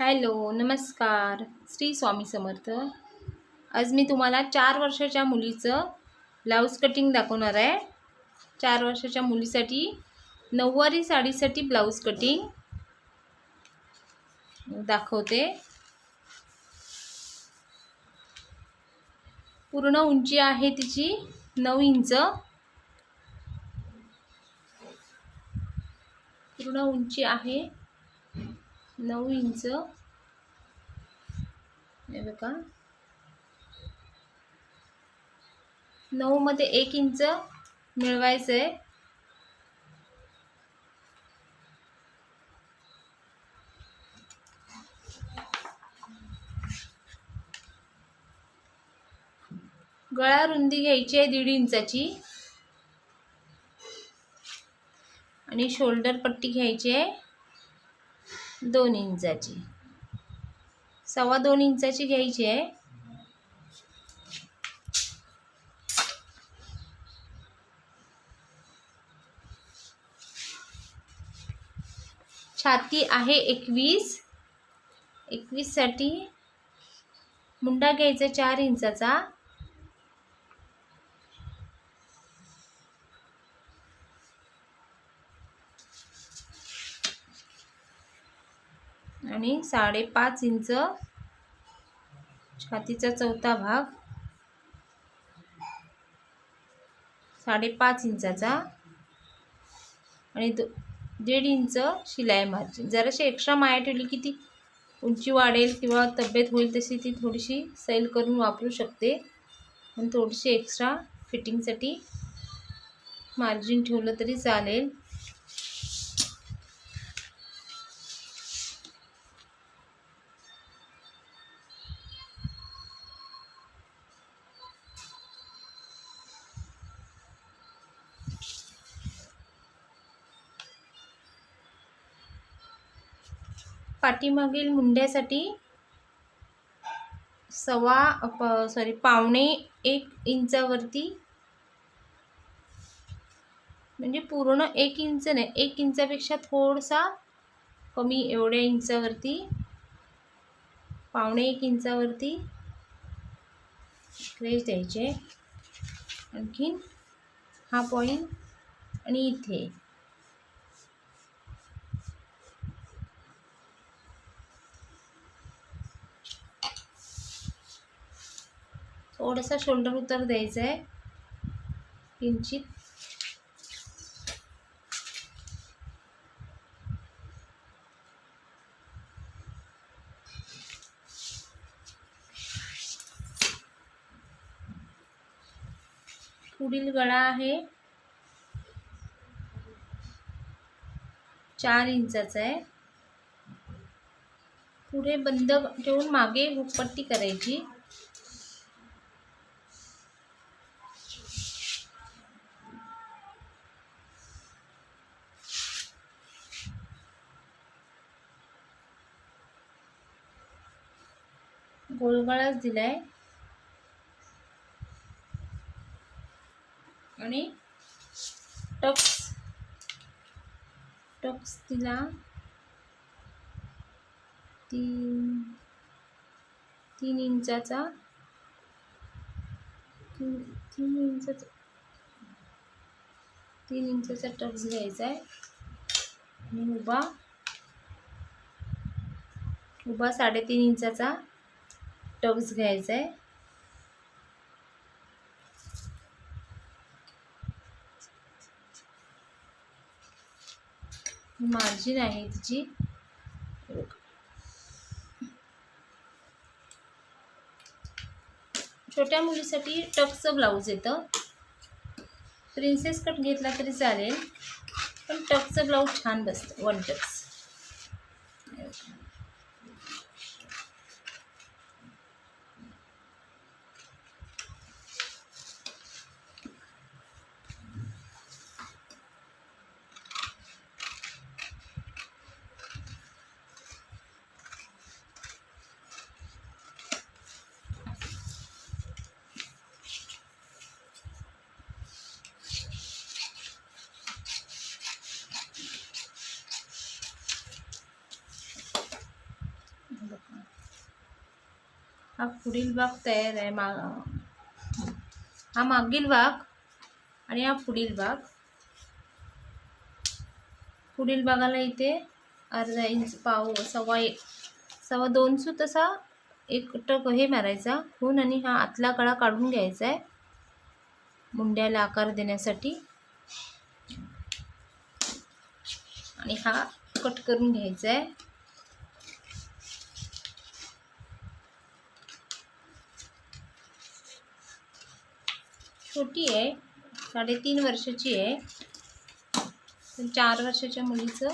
Hello नमस्कार. श्री स्वामी समर्थ. आज मी तुम्हाला चार वर्षाच्या मुलीचं ब्लाऊज कटिंग दाखवणार आहे. चार वर्षाच्या मुलीसाठी नऊवारी साडीसाठी ब्लाऊज कटिंग दाखवते. पूर्ण उंची आहे तिची नऊ इंच. पूर्ण उंची आहे नऊ इंच. हे बघा. नऊमध्ये एक इंच मिळवायचं आहे गळा रुंदी घ्यायची आहे दीड इंचाची. आणि शोल्डर पट्टी घ्यायची आहे. दोन इंचाची. सव्वा दोन इंचाची घ्यायची आहे. छाती आहे एकवीस. एकवीससाठी मुंडा घ्यायचा चार इंचाचा. आणि साडेपाच इंच छातीचा चौथा भाग. साडेपाच इंचाचा. आणि दो दीड इंच शिलाई मार्जिन जराशी एक्स्ट्रा माया ठेवली की ती उंची वाढेल किंवा तब्येत होईल तशी ती थोडीशी सैल करून वापरू शकते. पण थोडीशी एक्स्ट्रा फिटिंगसाठी मार्जिन ठेवलं तरी चालेल. पाठीमागील मुंड्यासाठी सव्वा प सॉरी पावणे एक इंचावरती म्हणजे पूर्ण एक इंच नाही एक इंचापेक्षा थोडासा कमी एवढ्या इंचावरती पावणे एक इंचावरती क्रेज द्यायचे. आणखीन हा पॉईंट आणि इथे. थोडासा शोल्डर उतर द्यायचा आहे किंचित. पुढील गळा आहे. चार इंचाचा आहे. पुढे बंद ठेवून मागे हुकपट्टी करायची. गोलगळाच दिलाय. आणि टक्स टक्स दिला. तीन तीन इंचाचा तीन तीन इंचाचा तीन इंचाचा टक्स घ्यायचा आहे आणि उभा उभा साडेतीन इंचाचा टक्स घ्यायचा आहे. मार्जिन आहे तिची. छोट्या मुलीसाठी टक्सचं ब्लाऊज येतं. प्रिन्सेस कट घेतला तरी चालेल पण टक्सचं ब्लाऊज छान बसतं वन टक्स हा पुढील भाग तयार आहे मा हा मागील भाग आणि हा पुढील भाग. पुढील भागाला इथे अर्धा इंच पाव सव्वा एक सव्वा दोन सूत असा एक टक हे मारायचा. खून आणि हा आतला कळा काढून घ्यायचा आहे. मुंड्याला आकार देण्यासाठी. आणि हा कट करून घ्यायचा आहे. छोटी आहे. साडेतीन वर्षाची आहे. चार वर्षाच्या मुलीचं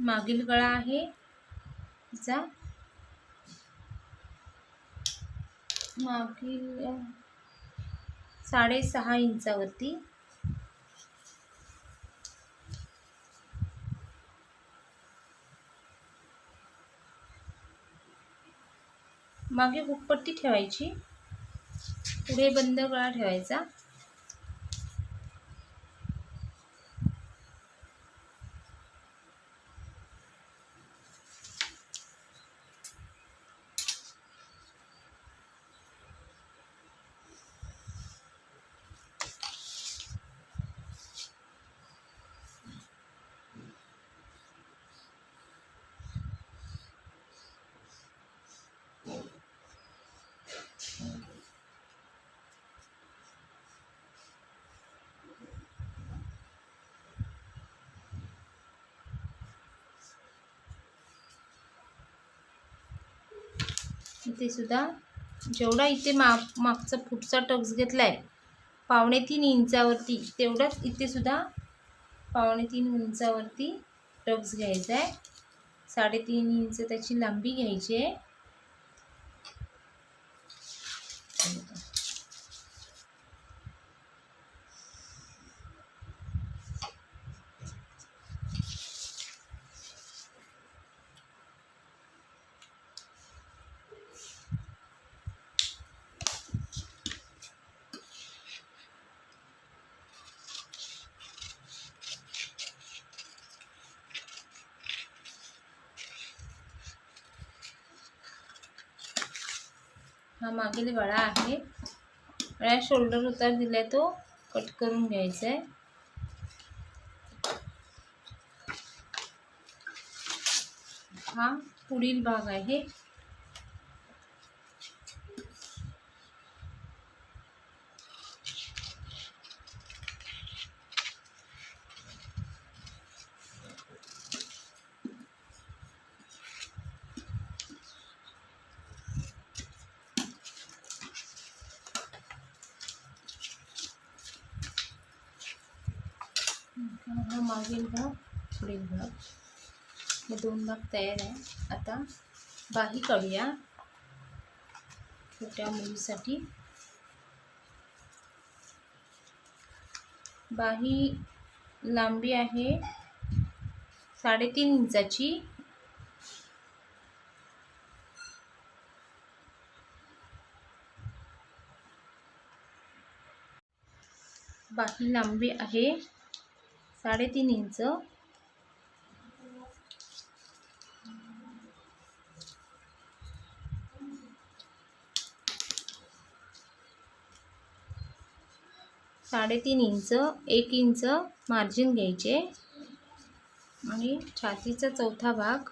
मागील गळा आहे तिचा. मागील साडेसहा इंचावरती. मागे हुकपट्टी ठेवायची. पुढे बंद गळा ठेवायचा. इथे सुद्धा जेवढा इथे मा मागचा फुटचा टक्स घेतला आहे पावणे तीन इंचावरती तेवढाच इथे सुद्धा पावणे तीन इंचावरती टक्स घ्यायचा आहे. साडेतीन इंच त्याची लांबी घ्यायची आहे. हा मागील गळा आहे गळ्या शोल्डर उतार दिलाय तो कट करून घ्यायचा आहे हा पुढील भाग आहे. हा मागील भाग पुढील भाग. हे दोन भाग तयार आहे. आता बाही काढूया. छोट्या मुलीसाठी. बाही लांबी आहे साडेतीन इंचाची. बाही लांबी आहे साडेतीन इंच. साडेतीन इंच एक इंच मार्जिन घ्यायचे. आणि छातीचा चौथा भाग.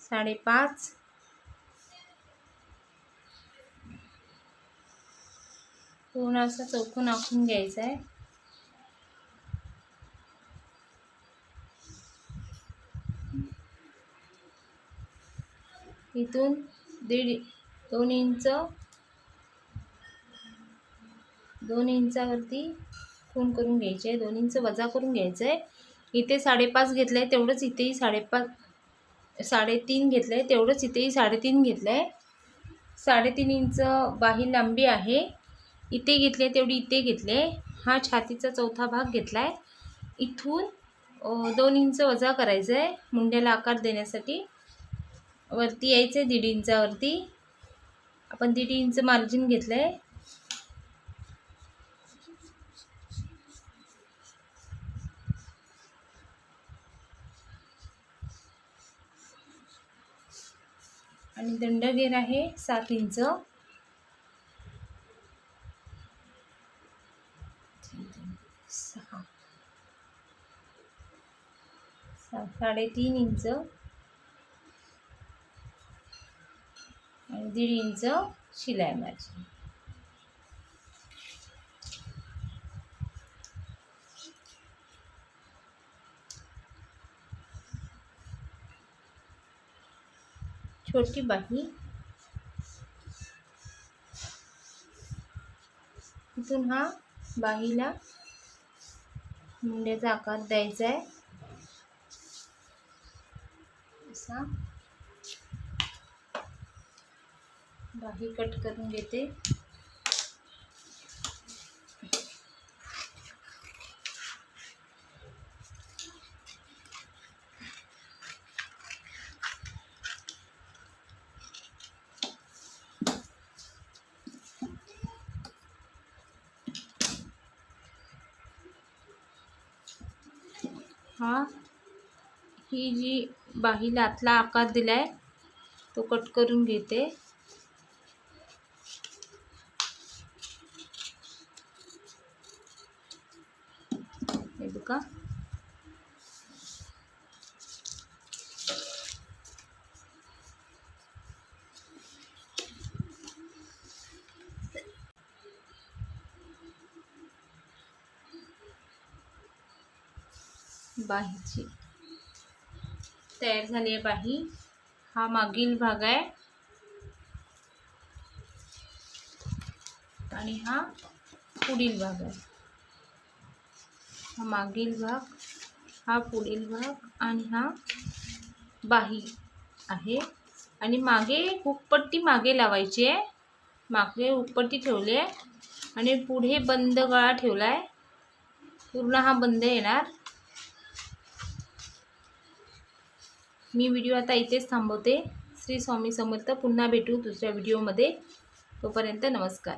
साडेपाच पूर्ण असा चौकून आखून घ्यायचा आहे इथून दीड दोन इंच दोन इंचावरती खून करून घ्यायचे आहे दोन इंच वजा करून घ्यायचं आहे इथे साडेपाच घेतलं आहे तेवढंच इथेही साडेपाच साडेतीन घेतलं आहे तेवढंच इथेही साडेतीन घेतलं आहे साडेतीन इंच बाही लांबी आहे. इथे घेतले तेवढी इथे घेतले. हा छातीचा चौथा भाग घेतला आहे इथून दोन इंच वजा करायचं आहे मुंड्याला आकार देण्यासाठी. वरती यायचं आहे दीड इंचावरती. आपण दीड इंच मार्जिन घेतलं आहे आणि दंड दंडगेर आहे सात इंच. सा- साडेतीन इंच आणि दीड इंच शिलाई माझी छोटी बाही. इथून हा बाहीला मुंड्याचा आकार द्यायचा आहे. असा बाही कट करून घेते. ही जी बाहीला आतला आकार दिलाय तो कट करून घेते. हे बघा. बाहीची. तयार झाली आहे बाही हा मागील भाग आहे. आणि हा पुढील भाग आहे. हा मागील भाग हा पुढील भाग आणि हा बाही आहे. आणि मागे हुकपट्टी मागे लावायची आहे. मागे हुकपट्टी ठेवली आहे. आणि पुढे बंद गळा ठेवला आहे. पूर्ण हा बंद येणार. मी व्हिडिओ आता इथेच थांबवते. श्री स्वामी समर्थ. पुन्हा भेटू दुसऱ्या व्हिडिओमध्ये. तोपर्यंत नमस्कार.